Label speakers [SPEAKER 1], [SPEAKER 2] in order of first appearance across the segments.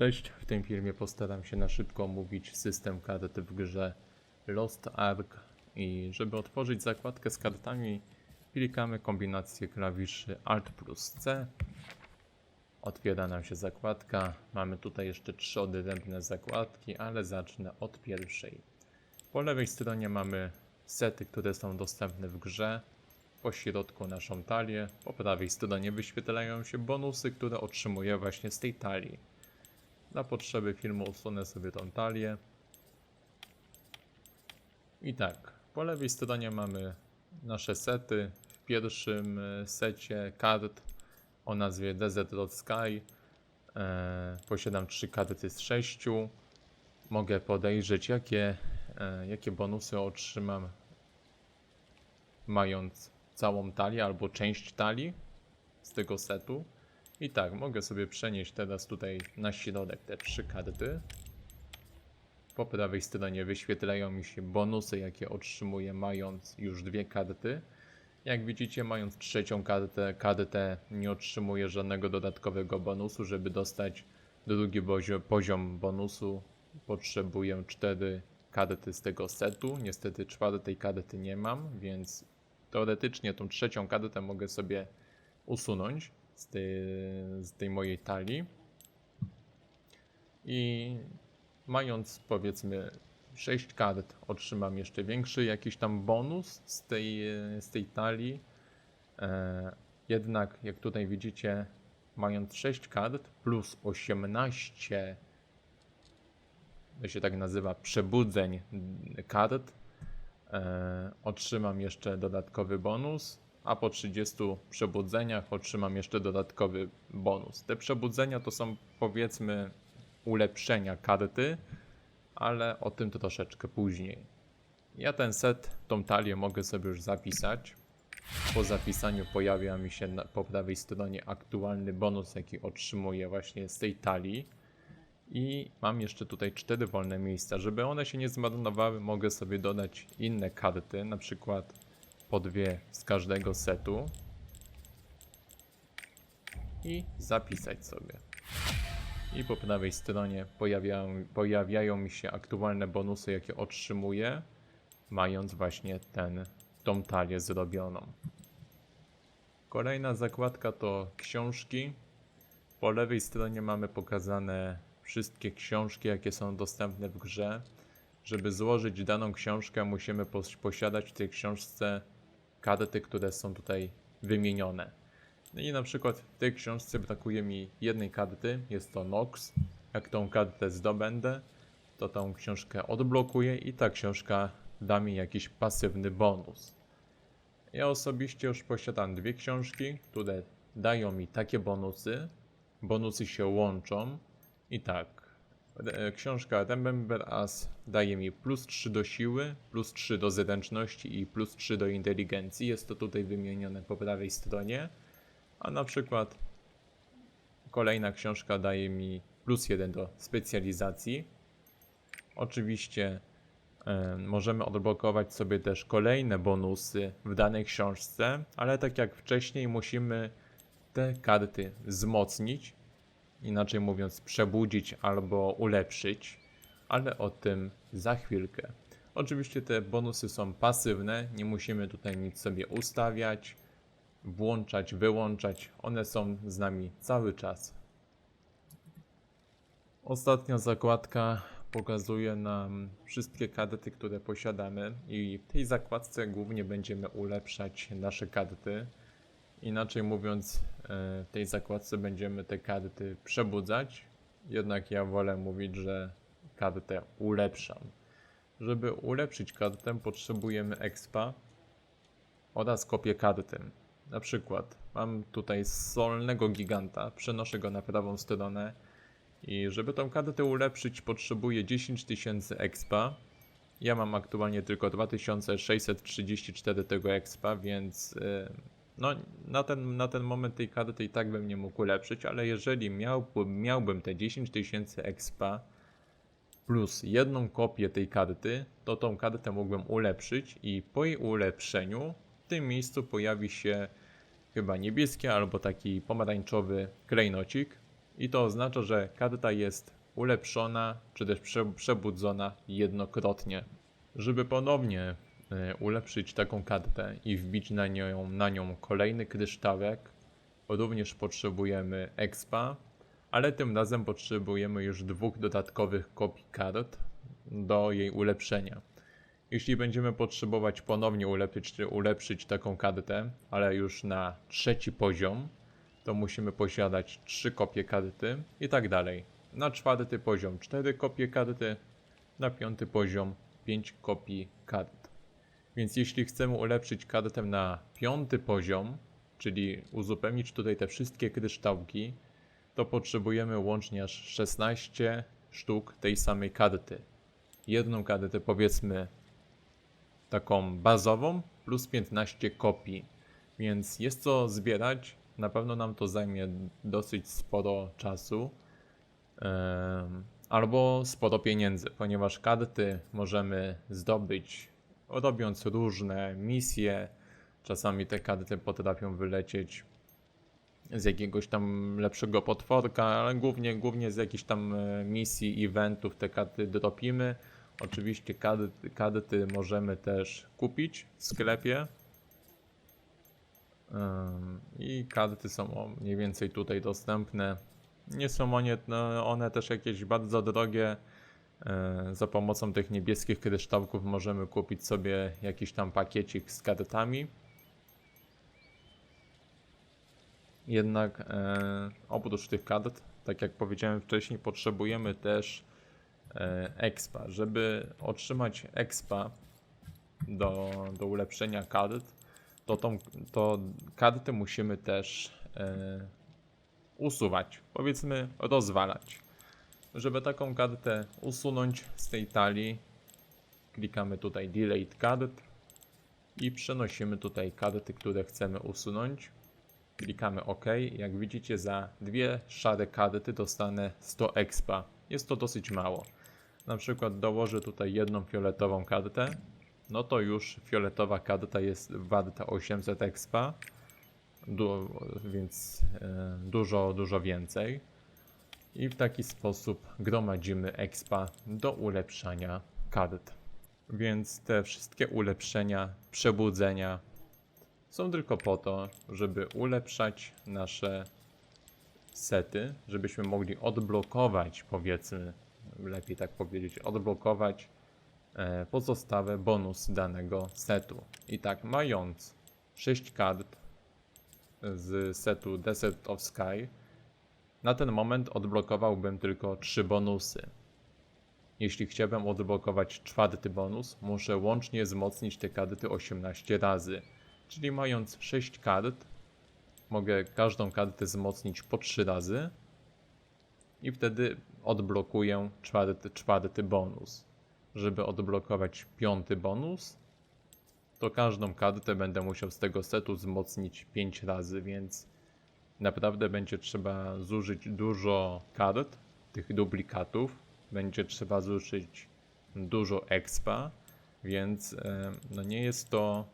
[SPEAKER 1] Cześć, w tym filmie postaram się na szybko omówić system kart w grze Lost Ark i żeby otworzyć zakładkę z kartami klikamy kombinację klawiszy Alt plus C Otwiera nam się zakładka, mamy tutaj jeszcze trzy odrębne zakładki, ale zacznę od pierwszej. Po lewej stronie mamy sety, które są dostępne w grze, po środku naszą talię, po prawej stronie wyświetlają się bonusy, które otrzymuję właśnie z tej talii. Na potrzeby filmu usunę sobie tą talię. I tak, po lewej stronie mamy nasze sety. W pierwszym e, secie kart o nazwie Desert Road Sky e, posiadam trzy karty z sześciu. Mogę podejrzeć, jakie, e, jakie bonusy otrzymam mając całą talię albo część talii z tego setu. I tak, mogę sobie przenieść teraz tutaj na środek te trzy karty. Po prawej stronie wyświetlają mi się bonusy, jakie otrzymuję mając już dwie karty. Jak widzicie, mając trzecią kartę, kartę nie otrzymuję żadnego dodatkowego bonusu. Żeby dostać drugi poziom bonusu, potrzebuję cztery karty z tego setu. Niestety czwartej karty nie mam, więc teoretycznie tą trzecią kartę mogę sobie usunąć z tej, z tej mojej talii. I mając powiedzmy 6 kart, otrzymam jeszcze większy jakiś tam bonus z tej, z tej talii. E, jednak, jak tutaj widzicie, mając 6 kart plus 18, to się tak nazywa, przebudzeń kart, e, otrzymam jeszcze dodatkowy bonus, a po 30 przebudzeniach otrzymam jeszcze dodatkowy bonus. Te przebudzenia to są powiedzmy ulepszenia karty, ale o tym troszeczkę później. Ja ten set, tą talię mogę sobie już zapisać. Po zapisaniu pojawia mi się na, po prawej stronie aktualny bonus, jaki otrzymuję właśnie z tej talii. I mam jeszcze tutaj cztery wolne miejsca. Żeby one się nie zmarnowały, mogę sobie dodać inne karty, na przykład po dwie z każdego setu i zapisać sobie. I po prawej stronie pojawiają, pojawiają mi się aktualne bonusy, jakie otrzymuję, mając właśnie ten, tą talię zrobioną. Kolejna zakładka to książki. Po lewej stronie mamy pokazane wszystkie książki, jakie są dostępne w grze. Żeby złożyć daną książkę, musimy pos- posiadać w tej książce karty, które są tutaj wymienione. No i na przykład w tej książce brakuje mi jednej karty, jest to Nox. Jak tą kartę zdobędę, to tą książkę odblokuję i ta książka da mi jakiś pasywny bonus. Ja osobiście już posiadam dwie książki, które dają mi takie bonusy. Bonusy się łączą i tak. E, Książka Remember Us daje mi plus 3 do siły, plus 3 do zręczności i plus 3 do inteligencji. Jest to tutaj wymienione po prawej stronie. A na przykład kolejna książka daje mi plus 1 do specjalizacji. Oczywiście e, możemy odblokować sobie też kolejne bonusy w danej książce, ale tak jak wcześniej musimy te karty wzmocnić, inaczej mówiąc przebudzić albo ulepszyć, ale o tym za chwilkę. Oczywiście te bonusy są pasywne, nie musimy tutaj nic sobie ustawiać włączać, wyłączać. One są z nami cały czas. Ostatnia zakładka pokazuje nam wszystkie karty, które posiadamy i w tej zakładce głównie będziemy ulepszać nasze karty. Inaczej mówiąc, tej zakładce będziemy te karty przebudzać, jednak ja wolę mówić, że kartę ulepszam. Żeby ulepszyć kartę potrzebujemy expa oraz kopię karty. Na przykład mam tutaj solnego giganta, przenoszę go na prawą stronę i żeby tą kartę ulepszyć potrzebuję 10 tysięcy expa. Ja mam aktualnie tylko 2634 tego expa, więc yy, no, na, ten, na ten moment tej karty i tak bym nie mógł ulepszyć, ale jeżeli miałbym, miałbym te 10 tysięcy expa plus jedną kopię tej karty, to tą kartę mógłbym ulepszyć i po jej ulepszeniu w tym miejscu pojawi się chyba niebieski albo taki pomarańczowy klejnocik I to oznacza, że karta jest ulepszona, czy też prze, przebudzona jednokrotnie. Żeby ponownie ulepszyć taką kartę i wbić na nią, na nią kolejny kryształek, również potrzebujemy expa, ale tym razem potrzebujemy już dwóch dodatkowych kopii kart do jej ulepszenia. Jeśli będziemy potrzebować ponownie ulepszyć, ulepszyć taką kartę, ale już na trzeci poziom, to musimy posiadać trzy kopie karty i tak dalej. Na czwarty poziom cztery kopie karty, na piąty poziom 5 kopii kart. Więc jeśli chcemy ulepszyć kartę na piąty poziom, czyli uzupełnić tutaj te wszystkie kryształki, to potrzebujemy łącznie aż 16 sztuk tej samej karty. Jedną kartę powiedzmy taką bazową plus 15 kopii. Więc jest co zbierać. Na pewno nam to zajmie dosyć sporo czasu. em, Albo sporo pieniędzy, ponieważ karty możemy zdobyć robiąc różne misje. Czasami te karty potrafią wylecieć z jakiegoś tam lepszego potworka, ale głównie, głównie z jakichś tam e, misji, eventów te karty dropimy. Oczywiście karty, karty możemy też kupić w sklepie. Ym, I karty są mniej więcej tutaj dostępne. Nie są one, one też jakieś bardzo drogie. E, Za pomocą tych niebieskich kryształków możemy kupić sobie jakiś tam pakiecik z kartami. Jednak e, oprócz tych kart, tak jak powiedziałem wcześniej, potrzebujemy też e, expa. Żeby otrzymać expa do, do ulepszenia kart, to, tą, to karty musimy też e, usuwać, powiedzmy rozwalać. Żeby taką kartę usunąć z tej talii, klikamy tutaj Delete Card i przenosimy tutaj karty, które chcemy usunąć. Klikamy OK. Jak widzicie, za dwie szare karty dostanę 100 expa. Jest to dosyć mało. Na przykład dołożę tutaj jedną fioletową kartę, no to już fioletowa karta jest warta 800 expa, du więc e, dużo, dużo więcej. I w taki sposób gromadzimy expa do ulepszania kart. Więc te wszystkie ulepszenia, przebudzenia są tylko po to, żeby ulepszać nasze sety, żebyśmy mogli odblokować, powiedzmy, lepiej tak powiedzieć, odblokować e, pozostałe bonusy danego setu. I tak, mając 6 kart z setu Desert of Sky, na ten moment odblokowałbym tylko 3 bonusy. Jeśli chciałbym odblokować czwarty bonus, muszę łącznie wzmocnić te karty 18 razy. Czyli mając 6 kart, mogę każdą kartę wzmocnić po 3 razy i wtedy odblokuję czwarty, czwarty bonus. Żeby odblokować piąty bonus, to każdą kartę będę musiał z tego setu wzmocnić 5 razy, więc naprawdę będzie trzeba zużyć dużo kart, tych duplikatów. Będzie trzeba zużyć dużo expa, więc e, no nie jest to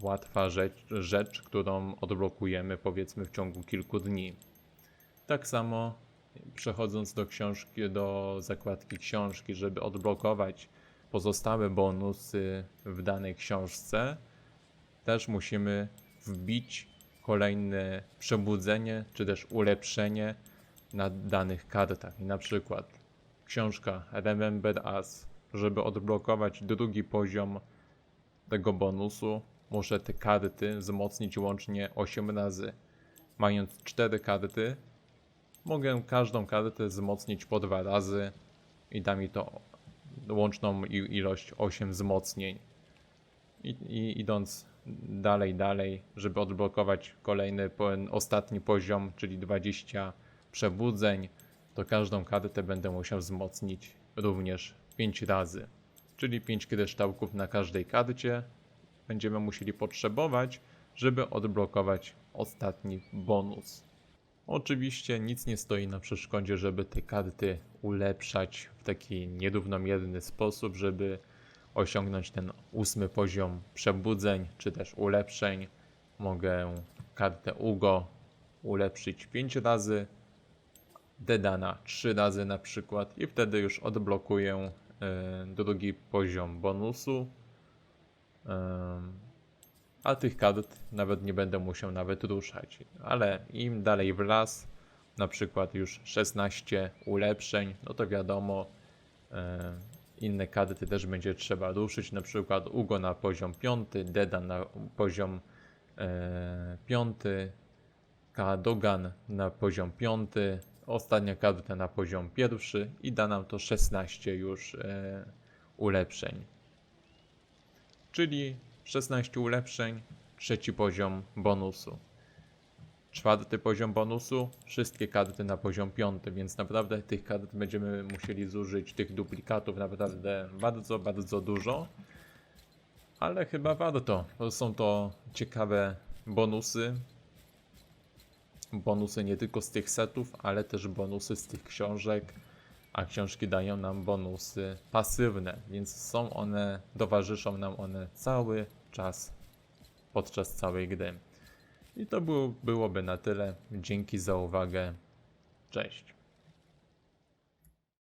[SPEAKER 1] łatwa rzecz, rzecz, którą odblokujemy powiedzmy w ciągu kilku dni. Tak samo przechodząc do książki, do zakładki książki, żeby odblokować pozostałe bonusy w danej książce, też musimy wbić kolejne przebudzenie czy też ulepszenie na danych kartach. I na przykład książka Remember Us, żeby odblokować drugi poziom tego bonusu, muszę te karty wzmocnić łącznie 8 razy. Mając 4 karty, mogę każdą kartę wzmocnić po dwa razy i da mi to łączną ilość 8 wzmocnień. I, I idąc dalej, dalej, żeby odblokować kolejny, ostatni poziom, czyli 20 przebudzeń, to każdą kartę będę musiał wzmocnić również 5 razy. Czyli 5 kryształków na każdej karcie będziemy musieli potrzebować, żeby odblokować ostatni bonus. Oczywiście nic nie stoi na przeszkodzie, żeby te karty ulepszać w taki nierównomierny sposób, żeby osiągnąć ten ósmy poziom przebudzeń czy też ulepszeń. Mogę kartę Ugo ulepszyć 5 razy, Dedana 3 razy na przykład i wtedy już odblokuję e, drugi poziom bonusu. Em, a tych kart nawet nie będę musiał nawet ruszać. Ale im dalej w las, na przykład już 16 ulepszeń, no to wiadomo, e, inne karty też będzie trzeba ruszyć, na przykład Ugo na poziom 5, Deda na poziom e, 5, Kadogan na poziom 5, ostatnia karta na poziom pierwszy i da nam to 16 już e, ulepszeń. Czyli 16 ulepszeń, trzeci poziom bonusu. Czwarty poziom bonusu, wszystkie karty na poziom piąty, więc naprawdę tych kart będziemy musieli zużyć, tych duplikatów naprawdę bardzo, bardzo dużo. Ale chyba warto, bo są to ciekawe bonusy. Bonusy nie tylko z tych setów, ale też bonusy z tych książek. A książki dają nam bonusy pasywne, więc są one, towarzyszą nam one cały czas podczas całej gry. I to był, byłoby na tyle. Dzięki za uwagę. Cześć.